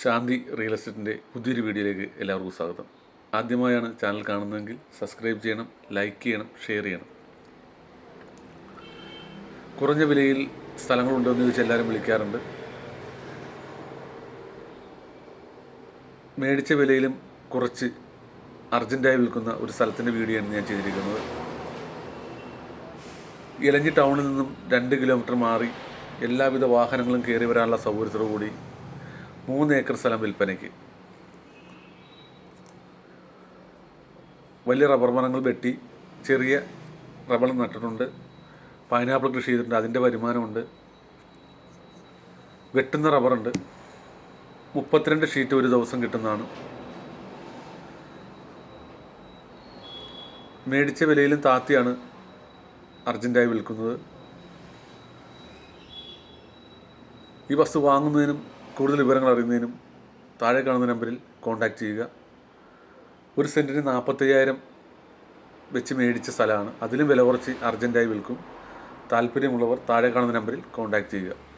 ശാന്തി real എസ്റ്റേറ്റിന്റെ പുതിയൊരു വീഡിയോയിലേക്ക് എല്ലാവർക്കും സ്വാഗതം. ആദ്യമായാണ് ചാനൽ കാണുന്നതെങ്കിൽ സബ്സ്ക്രൈബ് ചെയ്യണം ലൈക്ക് ചെയ്യണം ഷെയർ ചെയ്യണം. കുറഞ്ഞ വിലയിൽ സ്ഥലങ്ങളുണ്ടോ എന്ന് ചോദിച്ച് എല്ലാവരും വിളിക്കാറുണ്ട്. മേടിച്ച വിലയിലും കുറച്ച് അർജന്റായി വിൽക്കുന്ന ഒരു സ്ഥലത്തിന്റെ വീഡിയോയാണ് ഞാൻ ചെയ്തിരിക്കുന്നത്. ഇലഞ്ഞി ടൗണിൽ നിന്നും രണ്ട് കിലോമീറ്റർ മാറി എല്ലാവിധ വാഹനങ്ങളും കയറി വരാനുള്ള സൗകര്യത്തോടു കൂടി മൂന്ന് ഏക്കർ സ്ഥലം വിൽപ്പനയ്ക്ക്. വലിയ റബ്ബർ മരങ്ങൾ വെട്ടി ചെറിയ റബ്ബർ നട്ടിട്ടുണ്ട്. പൈനാപ്പിൾ കൃഷി ചെയ്തിട്ടുണ്ട്. അതിന്റെ വരുമാനമുണ്ട്. വെട്ടുന്ന റബ്ബറുണ്ട്. മുപ്പത്തിരണ്ട് ഷീറ്റ് ഒരു ദിവസം കിട്ടുന്നതാണ്. മേടിച്ച വിലയിലും താത്തിയാണ് അർജന്റായി വിൽക്കുന്നത്. ഈ വസ്തു വാങ്ങുന്നതിനും കൂടുതൽ വിവരങ്ങൾ അറിയുന്നതിനും താഴെ കാണുന്ന നമ്പറിൽ കോൺടാക്റ്റ് ചെയ്യുക. ഒരു സെന്റിന് നാൽപ്പത്തയ്യായിരം വെച്ച് മേടിച്ച സ്ഥലമാണ്. അതിലും വില കുറച്ച് അർജന്റായി വിൽക്കും. താല്പര്യമുള്ളവർ താഴെ കാണുന്ന നമ്പറിൽ കോൺടാക്റ്റ് ചെയ്യുക.